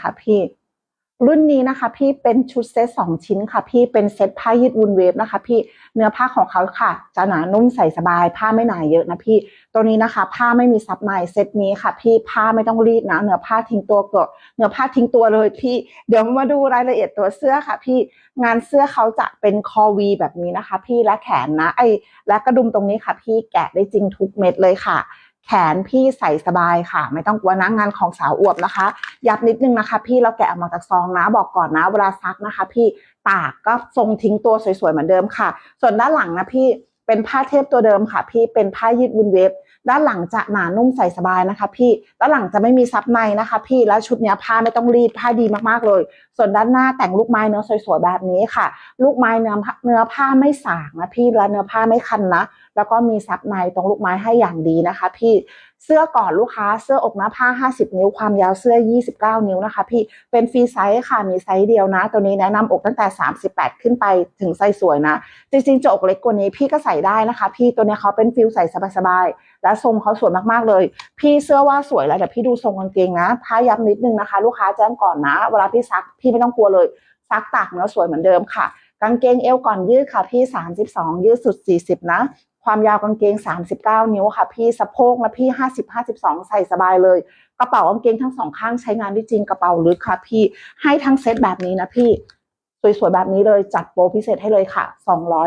คะพี่ รุ่นนี้นะคะ พี่เป็นชุดเซตสองชิ้นค่ะ พี่เป็นเซตผ้ายืดวูลเวฟนะคะ พี่เนื้อผ้าของเขาค่ะ จะหนานุ่มใส่สบาย ผ้าไม่หนาเยอะนะพี่ ตัวนี้นะคะ ผ้าไม่มีซับในเซตนี้ค่ะ พี่ผ้าไม่ต้องรีดนะเนื้อผ้าทิ้งตัวเกาะเนื้อผ้าทิ้งตัวเลยพี่ เดี๋ยวมาดูรายละเอียดตัวเสื้อค่ะ พี่งานเสื้อเขาจะเป็นคอวีแบบนี้นะคะ พี่และแขนนะไอและกระดุมตรงนี้ค่ะ พี่แกะได้จริงทุกเม็ดเลยค่ะ แขนพี่ใส่สบายค่ะ ไม่ต้องกลัวนะงานของสาวอวบนะคะยับนิดนึงนะคะ พี่เราแกะออกมาจากซองนะบอกก่อนนะเวลาซักนะคะ พี่ตากก็ทรงทิ้งตัวสวยๆเหมือนเดิมค่ะ ส่วนด้านหลังนะพี่เป็นผ้าเทปตัวเดิมค่ะ พี่เป็นผ้ายืดวุ้นเวฟ ด้านหลังจะหนานุ่มใส่สบายนะคะ พี่ ด้านหลังจะไม่มีซับในนะคะ พี่แล้วชุดเนี้ยผ้าไม่ต้องรีดผ้าดีมากๆเลย ส่วนด้านหน้าแต่งลูกไม้เนื้อสวยๆแบบนี้ค่ะ ลูกไม้เนื้อเนื้อผ้าไม่สางนะพี่และเนื้อผ้าไม่คันนะแล้วก็มีซับในตรงลูกไม้ให้อย่างดีนะคะ พี่ เสื้อก่อนลูกค้าเสื้ออกหน้าผ้า 50 นิ้วความยาวเสื้อ 29 นิ้วนะคะ พี่เป็นฟรีไซส์ค่ะมีไซส์เดียวนะ ตัวนี้แนะนำอกตั้งแต่ 38 ขึ้นไปถึงไซส์สวยนะ จริงๆจะอกเล็กกว่านี้พี่ก็ใส่ได้นะคะ พี่ตัวนี้เขาเป็นฟิลใส่สบายๆและทรงเขาสวยมากๆเลย พี่เสื้อว่าสวยแล้วเดี๋ยวพี่ดูทรงกางเกงนะผ้าย้ำนิดนึงนะคะ ลูกค้าแจ้งก่อนนะ เวลาพี่ซักพี่ไม่ต้องกลัวเลยซักตากเนื้อสวยเหมือนเดิมค่ะกางเกงเอวก่อนยืดค่ะพี่ 32 ยืดสุด 40 นะ ความยาวกางเกง 39 นิ้วค่ะ พี่สะโพกนะพี่ 50 52 ใส่สบายเลย กระเป๋ากางเกงทั้งสองข้างใช้งานได้จริงกระเป๋าลึกค่ะ พี่ให้ทั้งเซตแบบนี้นะพี่สวยๆแบบนี้เลยจัดโปรพิเศษให้เลยค่ะ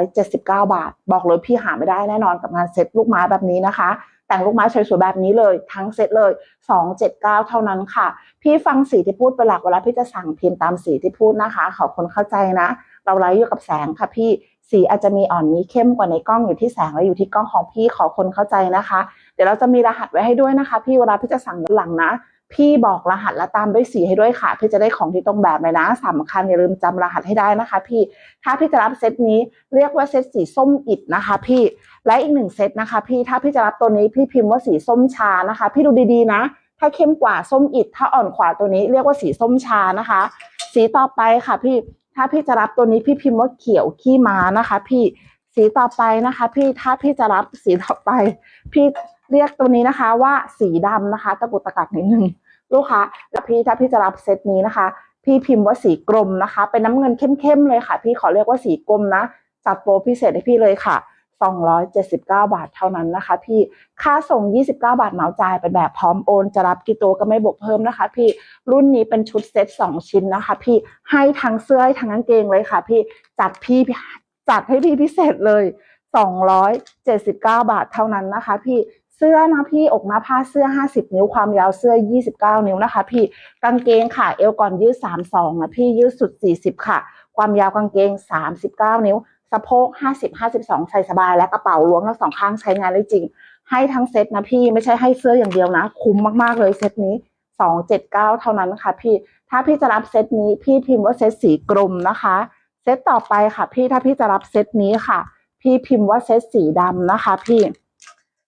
279 บาท บอกเลยพี่หาไม่ได้แน่นอนกับงานเซตลูกไม้แบบนี้นะคะ แต่งลูกไม้สวยๆแบบนี้เลย ทั้งเซตเลย 279 เท่านั้นค่ะ พี่ฟังสีที่พูดเป็นหลักเวลาพี่จะสั่งพิมพ์ตามสีที่พูดนะคะ ขอคนเข้าใจนะ เราไลฟ์อยู่กับแสงค่ะพี่ สีอาจจะมีอ่อนมีเข้มกว่าในกล้องอยู่ที่แสงและอยู่ที่กล้องของพี่ขอคนเข้าใจนะคะ เดี๋ยวเราจะมีรหัสไว้ให้ด้วยนะคะ พี่เวลาพี่จะสั่งหลังนะ พี่บอกรหัสและตามด้วยสีให้ด้วยค่ะ พี่จะได้ของที่ตรงแบบเลยนะสำคัญอย่าลืมจำรหัสให้ได้นะคะ พี่ถ้าพี่จะรับเซตนี้เรียกว่าเซตสีส้มอิดนะคะ พี่และอีกหนึ่งเซตนะคะ พี่ถ้าพี่จะรับตัวนี้พี่พิมพ์ว่าสีส้มชานะคะ พี่ดูดีๆนะ ถ้าเข้มกว่าส้มอิดถ้าอ่อนกว่าตัวนี้เรียกว่าสีส้มชานะคะ สีต่อไปค่ะพี่ ถ้าพี่จะรับตัวนี้พี่พิมพ์ว่าเขียวขี้ม้านะคะ พี่สีต่อไปนะคะ พี่ถ้าพี่จะรับสีต่อไป พี่เรียกตัวนี้นะคะ ว่าสีดำนะคะ ตะกุตะกักนิดนึงลูกค้าแล้วพี่ถ้าพี่จะรับเซตนี้นะคะ พี่พิมพ์ว่าสีกรมนะคะ เป็นน้ำเงินเข้มๆเลยค่ะ พี่ขอเรียกว่าสีกรมนะจัดโปรพิเศษให้พี่เลยค่ะ 279 บาทเท่านั้นนะคะ พี่ค่าส่ง 29 บาทเหมาจ่ายเป็นแบบพร้อมโอน จะรับกี่ตัวก็ไม่บวกเพิ่มนะคะ พี่รุ่นนี้เป็นชุดเซ็ต2 ชิ้นนะคะ พี่ให้ทั้งเสื้อให้ทั้งกางเกงเลยค่ะ พี่จัดพี่จัดให้พี่พิเศษเลย 279 บาทเท่านั้นนะคะ พี่เสื้อนะพี่อกหน้าผ้าเสื้อ 50 นิ้วความยาวเสื้อ 29 นิ้วนะคะ พี่กางเกงค่ะเอวก่อนยืด 32นะพี่ยืดสุด 40 ค่ะ ความยาวกางเกง 39 นิ้ว สะโพก 50 52 ใส่สบายและกระเป๋าล้วงทั้งสองข้างใช้งานได้จริง ให้ทั้งเซตนะพี่ไม่ใช่ให้เสื้ออย่างเดียวนะ คุ้มมากๆเลยเซตนี้279เท่านั้นนะคะพี่ ถ้าพี่จะรับเซตนี้พี่พิมพ์ว่าเซตสีกรมนะคะ เซตต่อไปค่ะ พี่ถ้าพี่จะรับเซตนี้ค่ะ พี่พิมพ์ว่าเซตสีดำนะคะ พี่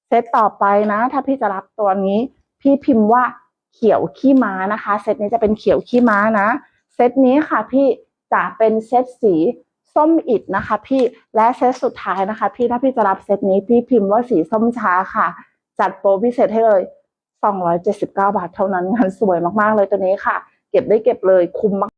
เซตต่อไปนะ ถ้าพี่จะรับตัวนี้ พี่พิมพ์ว่าเขียวขี้ม้านะคะ เซตนี้จะเป็นเขียวขี้ม้านะ เซตนี้ค่ะพี่จะเป็นเซตสี ส้มอิดนะคะพี่และเซตสุดท้ายนะคะ พี่ถ้าพี่จะรับเซตนี้พี่พิมพ์ว่าสีส้มช้าค่ะ จัดโปรพิเศษให้เลย 279 บาทเท่านั้นงานสวยมากๆเลยตัวนี้ค่ะ เก็บได้เก็บเลยคุ้มมาก